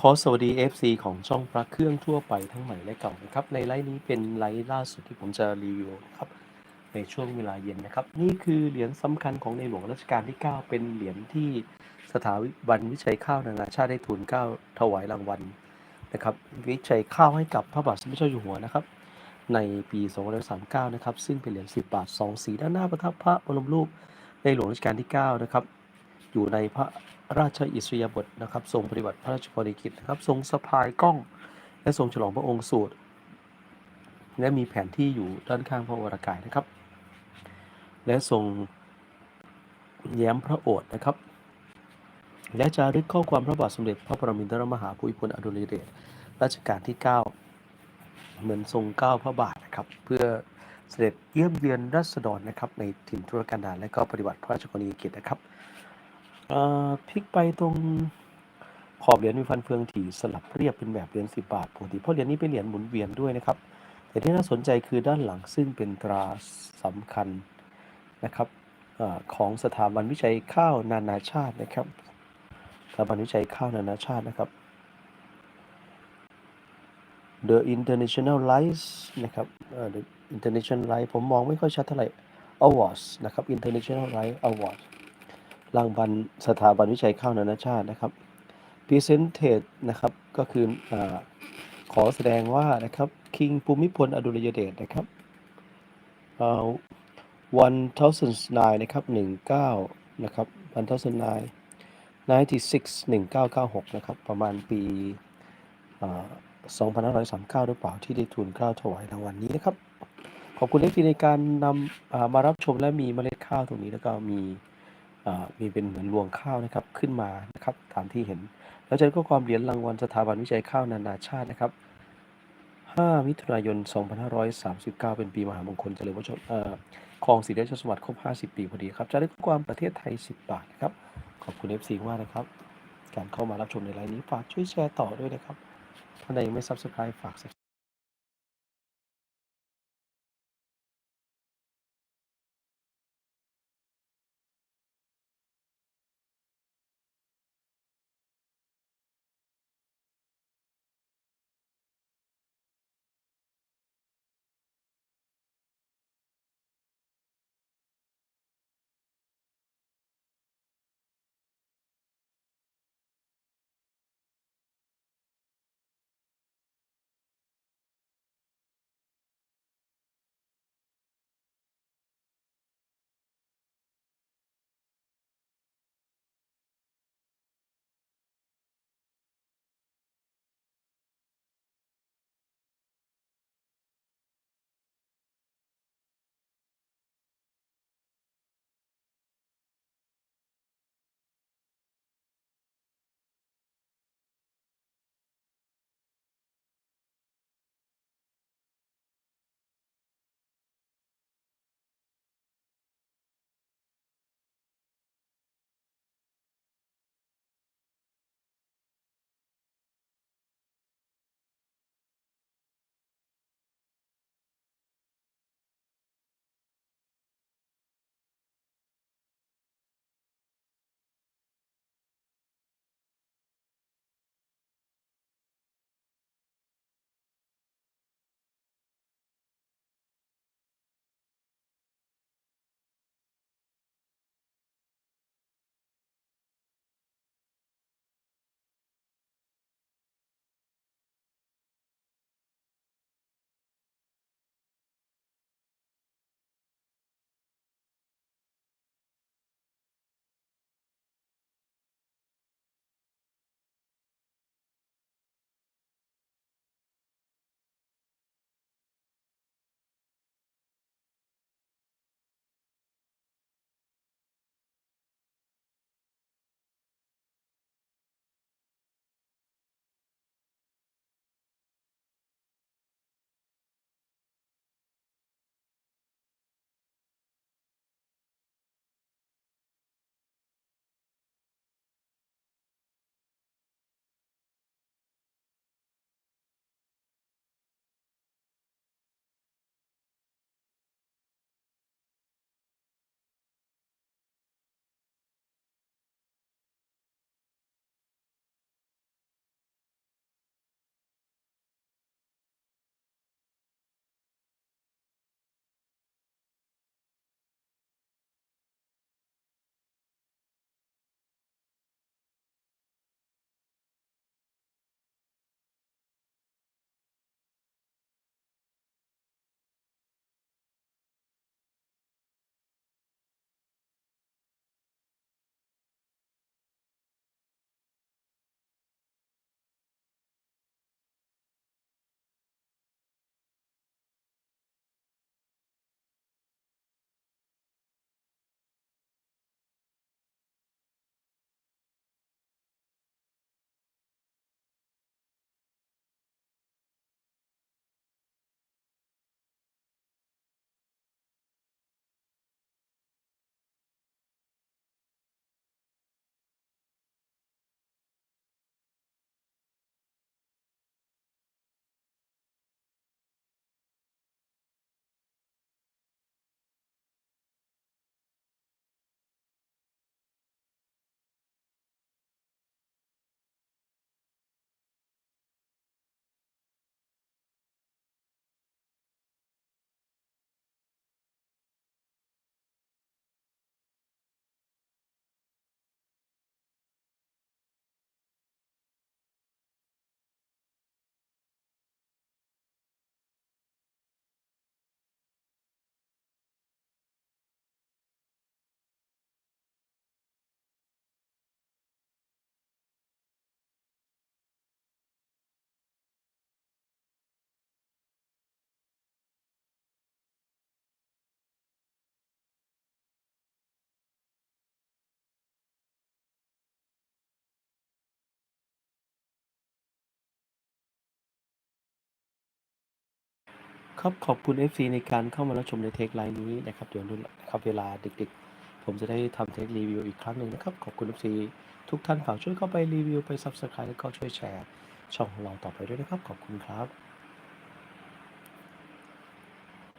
ขอสวัสดี FC ของช่องพระเครื่องทั่วไปทั้งใหม่และเก่านะครับ ในไลฟ์นี้เป็นไลฟ์ล่าสุดที่ผมจะรีวิวนะครับในช่วงเวลาเย็นนะครับ นี่คือเหรียญสำคัญของในหลวงรัชกาลที่ 9 เป็นเหรียญที่สถาบันวิจัยข้าวนานาชาติได้ทุนเก้าถวายรางวัลนะครับ วิจัยข้าวให้กับพระบาทสมเด็จเจ้าอยู่หัวนะครับ ในปี 2539 นะครับ ซึ่งเป็นเหรียญ 10 บาท 2 สีด้านหน้าประทับพระบรมรูปในหลวงรัชกาลที่ 9 นะครับ อยู่ในพระ ราชอิสริยาบถนะครับทรงปฏิบัติพระราชกรณียกิจนะครับทรงสะพายกล้อง และทรงฉลองพระองค์สูตร และมีแผนที่อยู่ด้านข้างพระวรากายนะครับ และทรงแย้มพระโอษฐ์นะครับ และจารึกข้อความพระบาทสมเด็จพระปรมินทรมหาภูมิพลอดุลยเดชรัชกาลที่ 9 เหมือนทรงเก้าพระบาทนะครับ เพื่อเสด็จเยี่ยมเยือนรัษฎรนะครับในถิ่นทุรกันดารและก็ปฏิบัติพระราชกรณียกิจนะครับ พลิกไปตรงขอบเหรียญมีฟันเฟืองถี่สลับเรียบเป็นแบบเหรียญ10 บาทปกติเพราะเหรียญนี้เป็นเหรียญหมุนเวียนด้วยนะครับ แต่ที่น่าสนใจคือด้านหลังซึ่งเป็นตราสำคัญนะครับอของสถาบันวิจัยข้าวนานาชาตินะครับ สถาบันวิจัยข้าวนานาชาตินะครับ The International Rice นะครับ The International Rice ผมมองไม่ค่อยชัดเท่าไหร่ Awards นะครับ International Rice awards รางวัลสถาบันวิจัยข้าวนานาชาตินะครับ Presented นะครับก็คืออขอแสดงว่านะครับ King ภูมิพลอดุลยเดชนะครับเอ่อ1009นะครับ19นะครับ1009 96 1996 นะครับ ประมาณปี 2539 หรือเปล่าที่ได้ทุนเกล้าวถวายรางวัลนี้นะครับ ขอบคุณเอฟในการนำอ่ามารับชมและมีเมล็ดข้าวตรงนี้แล้วก็มี มีเป็นเหมือนรวงข้าวนะครับขึ้นมานะครับตามที่เห็น แล้วจากนั้นก็ความเหรียญรางวัลสถาบันวิจัยข้าวนานาชาตินะครับ 5 มิถุนายน 2539 เป็นปีมหามงคลเจริญวัชรเอ่อครองศรีราชสมบัติครบ 50 ปีพอดีครับจะได้ความประเทศไทย 10 บาทนะครับ ขอบคุณ FC มากนะครับ การเข้ามารับชมในไลน์นี้ฝากช่วยแชร์ต่อด้วยนะครับท่านใดยังไม่ Subscribe ฝาก ครับขอบคุณ FC ในการเข้ามารับชมในเทคไลน์นี้นะครับเดี๋ยวดูนะครับเวลาดึกๆ ผมจะได้ทำเทครีวิวอีกครั้งหนึ่งนะครับขอบคุณ FC ทุกท่านฝากช่วยเข้าไปรีวิวไป Subscribe แล้วก็ช่วยแชร์ ช่องของเราต่อไปด้วยนะครับ ขอบคุณครับ